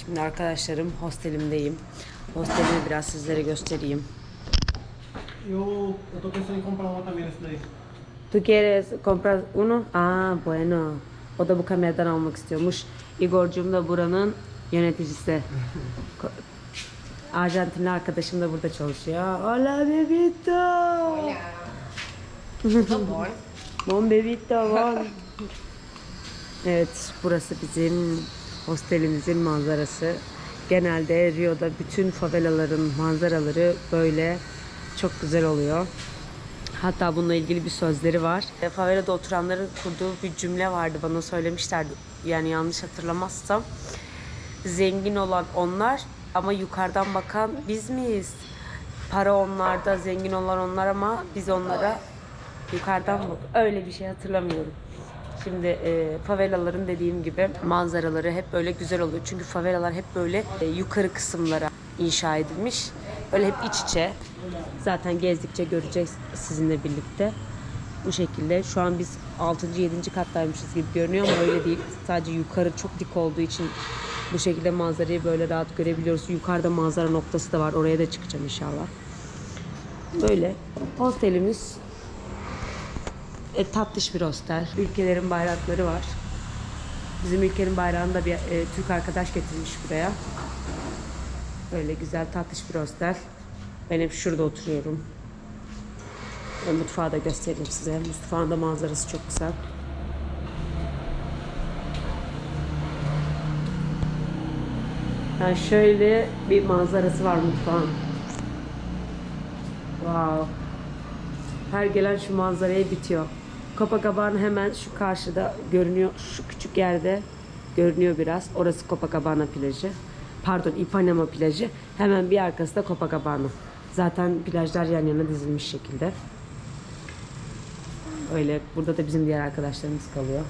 Şimdi arkadaşlarım hostelimdeyim. Hostelimi biraz sizlere göstereyim. Tu quieres comprar uno? Ah, bueno. O da bu kameradan almak istiyormuş. Igor'cum da buranın yöneticisi. Arjantinli arkadaşım da burada çalışıyor. Hola bebito. Hola. Bon bebito bon. evet burası bizim hostelimizin manzarası. Genelde Rio'da bütün favelaların manzaraları böyle çok güzel oluyor. Hatta bununla ilgili bir sözleri var. E, Favelada oturanların kurduğu bir cümle vardı bana söylemişlerdi. Yani yanlış hatırlamazsam. Zengin olan onlar ama yukarıdan bakan biz miyiz? Para onlarda, zengin olan onlar ama biz onlara yukarıdan bak. Öyle bir şey hatırlamıyorum. Şimdi e, favelaların dediğim gibi manzaraları hep böyle güzel oluyor. Çünkü favelalar hep böyle e, yukarı kısımlara inşa edilmiş. Böyle hep iç içe. Zaten gezdikçe göreceğiz sizinle birlikte. Bu şekilde. Şu an biz 6. 7. kattaymışız gibi görünüyor ama öyle değil. Sadece yukarı çok dik olduğu için bu şekilde manzarayı böyle rahat görebiliyoruz. Yukarıda manzara noktası da var. Oraya da çıkacağım inşallah. Böyle. Hostelimiz e, tatlış bir hostel. Ülkelerin bayrakları var. Bizim ülkenin bayrağını da bir e, Türk arkadaş getirmiş buraya. Böyle güzel tatlış bir hostel. Ben hep şurada oturuyorum. E, mutfağı da göstereyim size. Mutfağın da manzarası çok güzel. Yani şöyle bir manzarası var mutfağın. Wow. Her gelen şu manzaraya bitiyor. Copacabana hemen şu karşıda görünüyor. Şu küçük yerde görünüyor biraz. Orası Copacabana plajı. Pardon Ipanema plajı. Hemen bir arkası da Copacabana. Zaten plajlar yan yana dizilmiş şekilde. Öyle burada da bizim diğer arkadaşlarımız kalıyor.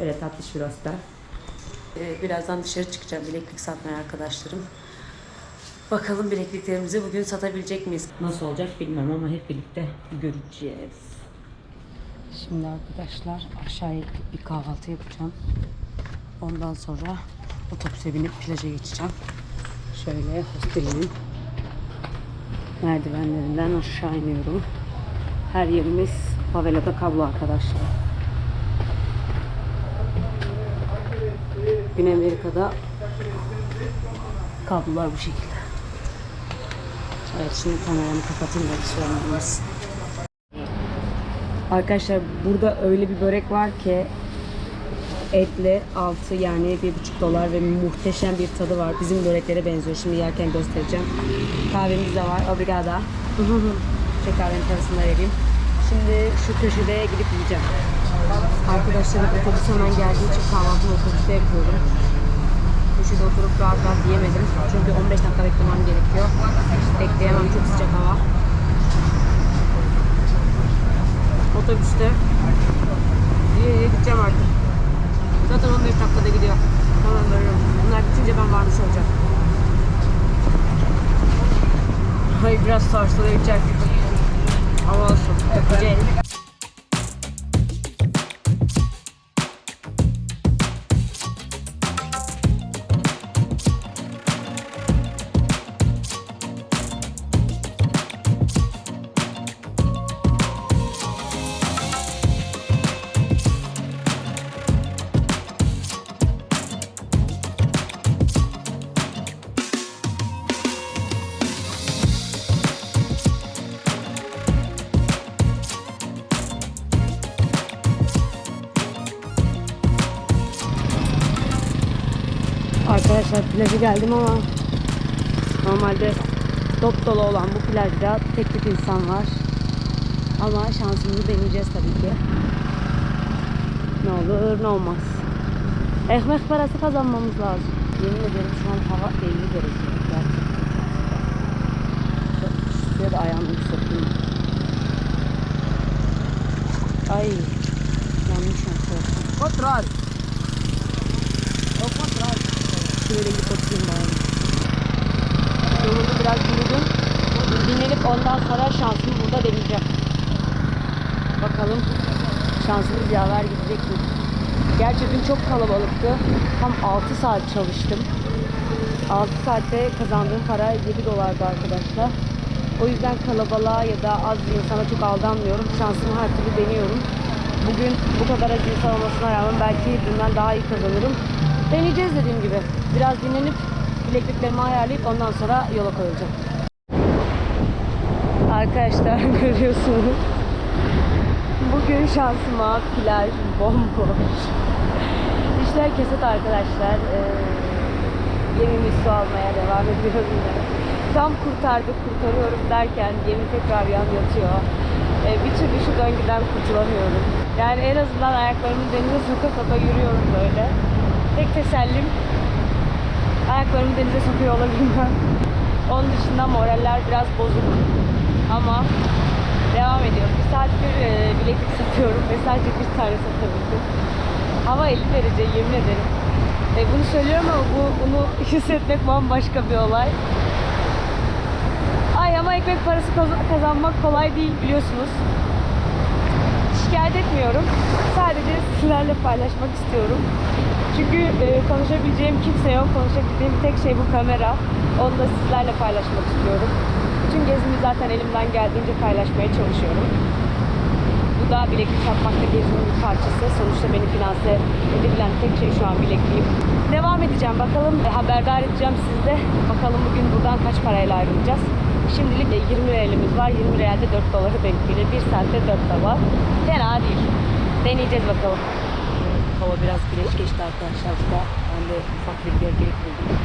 Öyle tatlış bir hostel. Ee, Birazdan dışarı çıkacağım bileklik satmaya arkadaşlarım. Bakalım bilekliklerimizi bugün satabilecek miyiz? Nasıl olacak bilmem ama hep birlikte göreceğiz. Şimdi arkadaşlar aşağıya gidip bir kahvaltı yapacağım. Ondan sonra otobüse binip plaja geçeceğim. Şöyle hostelimin merdivenlerinden aşağı iniyorum. Her yerimiz favelada kablo arkadaşlar. Güney Amerika'da kablolar bu şekilde. Evet şimdi kameramı kapatayım da şey olmaz. Arkadaşlar burada öyle bir börek var ki etli altı yani bir buçuk dolar ve muhteşem bir tadı var. Bizim böreklere benziyor. Şimdi yerken göstereceğim. Kahvemiz de var. Obrigada. Şey kahvenin parasını vereyim. Şimdi şu köşede gidip yiyeceğim. Arkadaşlarım otobüs hemen geldiği için kahvaltımı otobüste yapıyorum. Köşede oturup rahat rahat yiyemedim. Çünkü 15 dakika beklemem gerekiyor. Bekleyemem çok sıcak hava. Otobüste yiye gideceğim artık. Zaten 15 dakikada gidiyor. Tamam böyle. Bunlar bitince ben varmış olacağım. Hayır biraz sarsılacak. Hava olsun. Öpeceğiz. Plaja geldim ama normalde dop dolu olan bu plajda tek tük insan var. Ama şansımızı deneyeceğiz tabii ki. Ne olur ne olmaz. Ekmek parası kazanmamız lazım. Yemin ederim şu an hava 50 derece. Gerçekten. Şuraya da ayağımı sokayım. Ay. Yanlış yaptım. Contrário. Şöyle gidip oturayım bari. Yolunu biraz yürüdüm. Dinlenip ondan sonra şansımı burada deneyeceğim. Bakalım şansımız yaver gidecek mi? Gerçi dün çok kalabalıktı. Tam 6 saat çalıştım. 6 saatte kazandığım para 7 dolardı arkadaşlar. O yüzden kalabalığa ya da az insana çok aldanmıyorum. Şansımı her türlü deniyorum. Bugün bu kadar az insan olmasına rağmen belki dünden daha iyi kazanırım. Deneyeceğiz dediğim gibi. Biraz dinlenip bilekliklerimi ayarlayıp ondan sonra yola koyulacağım. Arkadaşlar görüyorsunuz. Bugün şansıma plaj bomboş. İşler keset arkadaşlar. Ee, gemimi su almaya devam ediyorum yine. Tam kurtardık, kurtarıyorum derken gemi tekrar yan yatıyor. Ee, bir türlü şu döngüden kurtulamıyorum. Yani en azından ayaklarımı denize soka soka yürüyorum böyle. Tek tesellim ayaklarımı denize sokuyor olabilmem. Onun dışında moraller biraz bozuk. Ama devam ediyorum. Bir saattir e, bileklik satıyorum ve sadece bir tane satabildim. Hava 50 derece yemin ederim. E, bunu söylüyorum ama bu, bunu hissetmek bambaşka bir olay. Ay ama ekmek parası kaz- kazanmak kolay değil biliyorsunuz. Şikayet etmiyorum. Sadece sizlerle paylaşmak istiyorum. Çünkü e, konuşabileceğim kimse yok. Konuşabildiğim tek şey bu kamera. Onu da sizlerle paylaşmak istiyorum. Bütün gezimi zaten elimden geldiğince paylaşmaya çalışıyorum. Bu da bileklik satmakta gezimin bir parçası. Sonuçta beni finanse edebilen tek şey şu an bilekliğim. Devam edeceğim. Bakalım e, haberdar edeceğim sizi de. Bakalım bugün buradan kaç parayla ayrılacağız. Şimdilik e, 20 realimiz var. 20 realde 4 doları gelir. 1 saatte 4 dolar. Fena değil. Deneyeceğiz bakalım. Hava biraz güneş geçti arkadaşlar burada. Ben de ufak bir gölgelik buldum.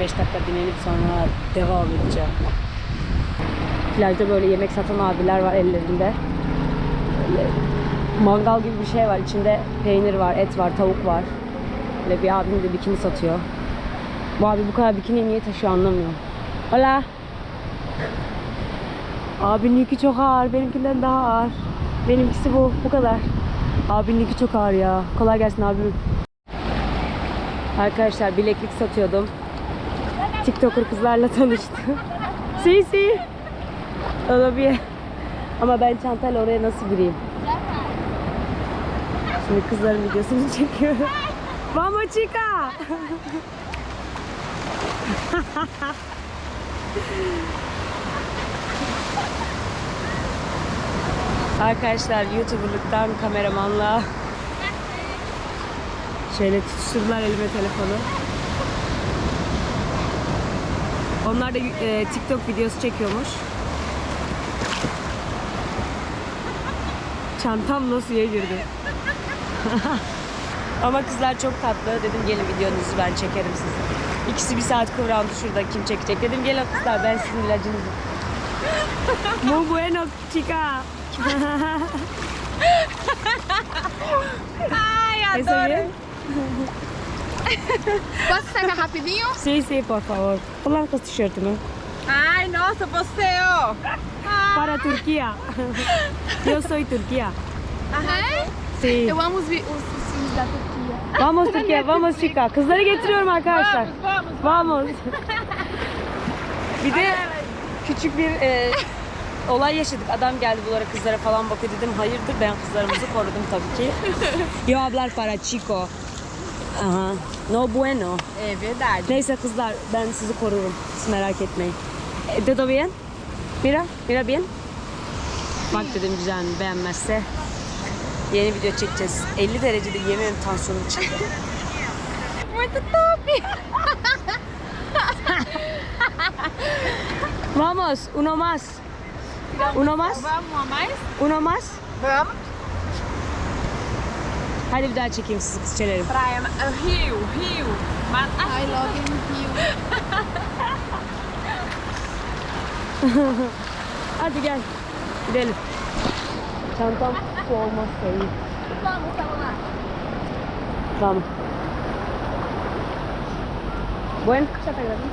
5 dakika dinlenip sonra devam edeceğim. Plajda böyle yemek satan abiler var ellerinde. Böyle mangal gibi bir şey var. İçinde peynir var, et var, tavuk var. Böyle bir abim de bikini satıyor. Bu abi bu kadar bikini niye taşıyor anlamıyorum. Hola. Abinin yükü çok ağır. Benimkinden daha ağır. Benimkisi bu. Bu kadar. Abinin yükü çok ağır ya. Kolay gelsin abim. Arkadaşlar bileklik satıyordum. TikToker kızlarla tanıştım. si si. Olabilir. Ama ben çantayla oraya nasıl gireyim? Şimdi kızların videosunu çekiyorum. Vamos chica. Arkadaşlar YouTuber'lıktan kameramanla şöyle tutuşturdular elime telefonu. Onlar da e, TikTok videosu çekiyormuş. Çantamla suya girdi. Ama kızlar çok tatlı. Dedim gelin videonuzu ben çekerim sizi. İkisi bir saat kıvrandı şurada kim çekecek. Dedim gelin kızlar ben sizin ilacınızı. Muy bueno chica. Ai, ¿Está adoro. Posso sacar rapidinho? Sí, sí, por favor. Kullan kız tişörtümü. Ai, nossa, você, ó. Para Turquía. Yo soy Turquía. Aham. Sí. Eu amo os, vi- os, os filmes da Turquia. Vamos Türkiye, vamos chica. Kızları getiriyorum arkadaşlar. Vamos, Vamos. Bir de küçük bir e, olay yaşadık. Adam geldi bunlara kızlara falan bakıyor dedim. Hayırdır ben kızlarımızı korudum tabii ki. Yo hablar para chico. Aha. No bueno. É verdade. Neyse kızlar ben sizi korurum. Siz merak etmeyin. E, Dedo bien? Mira, mira bien. Bak dedim güzel mi? Beğenmezse yeni video çekeceğiz. 50 derecedir yemin ederim tansiyonum çıktı. Muito top. Vamos, uno más. Uno más, Vamos a mais? uno más. Vamos. Hadi bir daha çekeyim sizi kızçelerim. Praia, uh, Rio, Rio. Mas, I love in Rio. Hadi gel. Gidelim. Çantam su olmazsa iyi. Vamos, vamos lá. Tamam. Buen. Já tá gravando?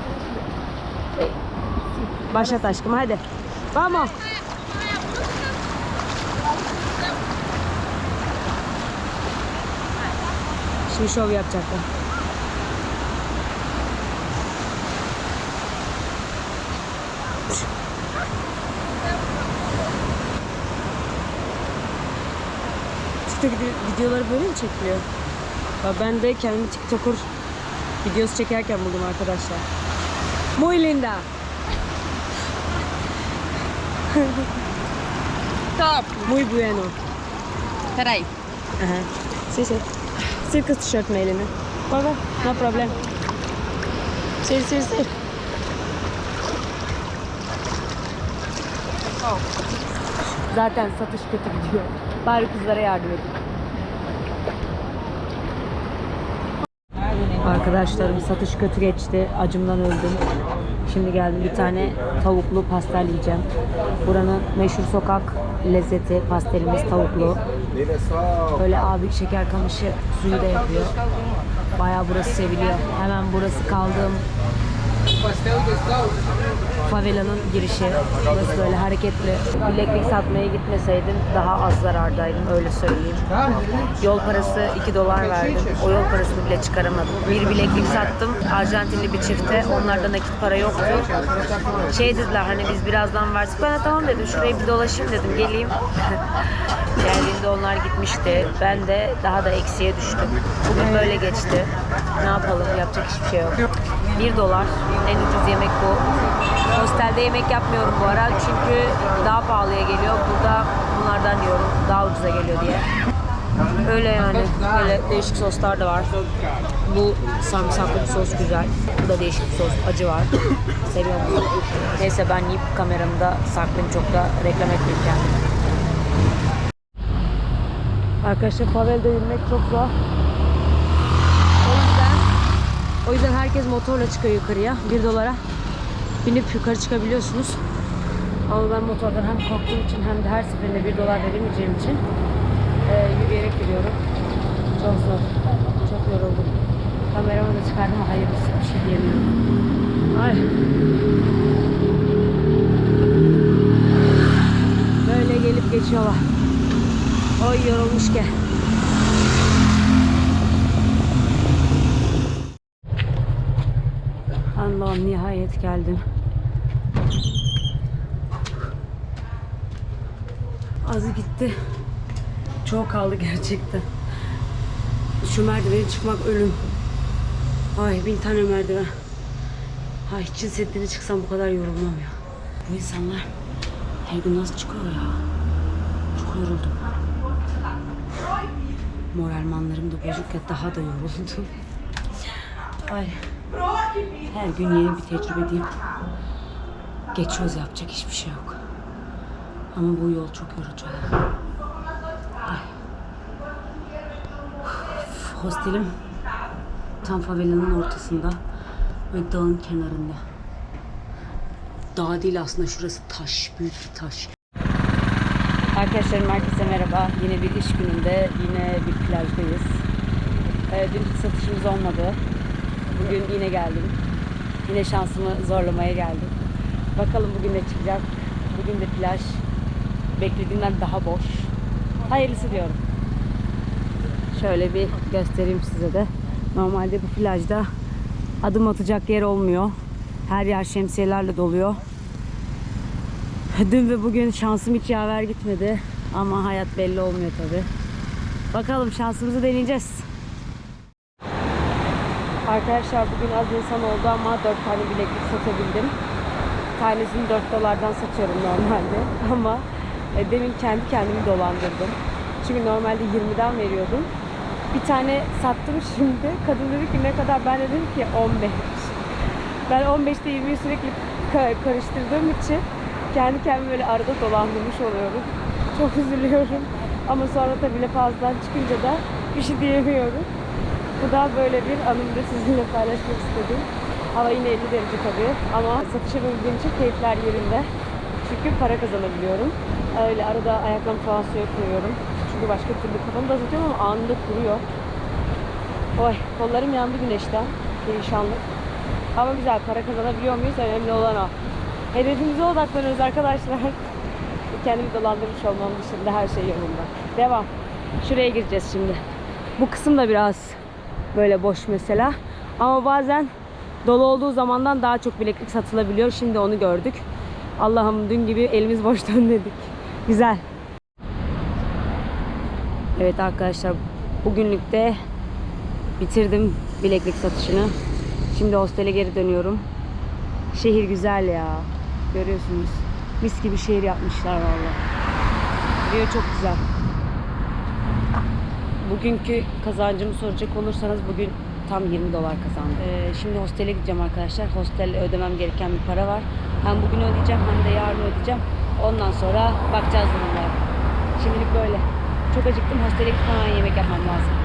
Başlat aşkım hadi. Vamos. Şimdi şov yapacaklar. TikTok video- videoları böyle mi çekiliyor? Ben de kendimi TikToker videosu çekerken buldum arkadaşlar. Muy linda. Top. Muy bueno. Peraí. Aha. Sí, sí. Sil kız tişörtünü elini. Bak bak. No problem. Sil sil sil. Zaten satış kötü gidiyor. Bari kızlara yardım edin. Arkadaşlarım satış kötü geçti. Acımdan öldüm. Şimdi geldim bir tane tavuklu pastel yiyeceğim. Buranın meşhur sokak lezzeti pastelimiz tavuklu. Böyle abi şeker kamışı suyu da yapıyor. Bayağı burası seviliyor. Hemen burası kaldığım favelanın girişi. Burası böyle hareketli. Bileklik satmaya gitmeseydim daha az zarardaydım öyle söyleyeyim. Yol parası 2 dolar verdim. O yol parasını bile çıkaramadım. Bir bileklik sattım. Arjantinli bir çifte. Onlarda nakit para yoktu. Şey dediler hani biz birazdan versek. Ben de tamam dedim. Şurayı bir dolaşayım dedim. Geleyim. Geldiğinde onlar gitmişti. Ben de daha da eksiye düştüm. Bugün böyle geçti. Ne yapalım? Yapacak hiçbir şey yok. 1 dolar. En ucuz yemek bu. Hostelde yemek yapmıyorum bu ara çünkü daha pahalıya geliyor. Burada bunlardan yiyorum. Daha ucuza geliyor diye. Öyle yani. Böyle değişik soslar da var. Bu sarımsaklı bir sos güzel. Bu da değişik bir sos. Acı var. Seviyorum bunu. Neyse ben yiyip kameramı da saklayayım. Çok da reklam etmeyeyim kendime. Arkadaşlar Pavel'de yürümek çok zor. O yüzden herkes motorla çıkıyor yukarıya. 1 dolara binip yukarı çıkabiliyorsunuz. Ama ben motordan hem korktuğum için hem de her seferinde 1 dolar veremeyeceğim için e, yürüyerek gidiyorum. Çok zor. Çok yoruldum. Kameramı da çıkardım ama hayırlısı bir şey diyemiyorum. Ay. Böyle gelip geçiyorlar. Oy yorulmuş ki. Allah'ım nihayet geldim. Az gitti. Çok kaldı gerçekten. Şu merdiveni çıkmak ölüm. Ay bin tane merdiven. Ay Çin Seddi'ne çıksam bu kadar yorulmam ya. Bu insanlar her gün nasıl çıkıyor ya? Çok yoruldum. Moralmanlarım da bozuk ya daha da yoruldum. Ay. Her gün yeni bir tecrübe deyip geçiyoruz yapacak hiçbir şey yok. Ama bu yol çok yorucu. Üf, Hostelim tam favelanın ortasında ve dağın kenarında. Dağ değil aslında şurası taş, büyük bir taş. Arkadaşlarım herkese merhaba. Yine bir iş gününde yine bir plajdayız. Ee, dün satışımız olmadı. Bugün yine geldim. Yine şansımı zorlamaya geldim. Bakalım bugün ne çıkacak. Bugün de plaj beklediğimden daha boş. Hayırlısı diyorum. Şöyle bir göstereyim size de. Normalde bu plajda adım atacak yer olmuyor. Her yer şemsiyelerle doluyor. Dün ve bugün şansım hiç yaver gitmedi. Ama hayat belli olmuyor tabi. Bakalım şansımızı deneyeceğiz. Arkadaşlar bugün az insan oldu ama 4 tane bileklik satabildim. Tanesini 4 dolardan satıyorum normalde ama e, demin kendi kendimi dolandırdım. Çünkü normalde 20'den veriyordum. Bir tane sattım şimdi. Kadın dedi ki ne kadar? Ben de dedim ki 15. Ben 15'te 20'yi sürekli ka- karıştırdığım için kendi kendimi böyle arada dolandırmış oluyorum. Çok üzülüyorum. Ama sonra tabii laf ağızdan çıkınca da bir şey diyemiyorum. Bu da böyle bir anımda sizinle paylaşmak istedim. Hava yine 50 derece tabii ama satışa bildiğim için keyifler yerinde. Çünkü para kazanabiliyorum. Öyle arada ayaklarımı falan suya koyuyorum. Çünkü başka türlü kafamı da azatıyorum ama anında kuruyor. Oy kollarım yandı güneşten. Perişanlık. Ama güzel para kazanabiliyor muyuz? Önemli olan o. Hedefimize odaklanıyoruz arkadaşlar. Kendimi dolandırmış olmam dışında her şey yolunda. Devam. Şuraya gireceğiz şimdi. Bu kısım da biraz böyle boş mesela. Ama bazen dolu olduğu zamandan daha çok bileklik satılabiliyor. Şimdi onu gördük. Allah'ım dün gibi elimiz boş dönmedik. Güzel. Evet arkadaşlar bugünlük de bitirdim bileklik satışını. Şimdi hostele geri dönüyorum. Şehir güzel ya. Görüyorsunuz. Mis gibi şehir yapmışlar valla. Rio çok güzel. Bugünkü kazancımı soracak olursanız bugün tam 20 dolar kazandım. Ee, şimdi hostele gideceğim arkadaşlar. Hostel ödemem gereken bir para var. Hem bugün ödeyeceğim hem de yarın ödeyeceğim. Ondan sonra bakacağız durumlara. Şimdilik böyle. Çok acıktım. Hostele gidip yemek yapmam lazım.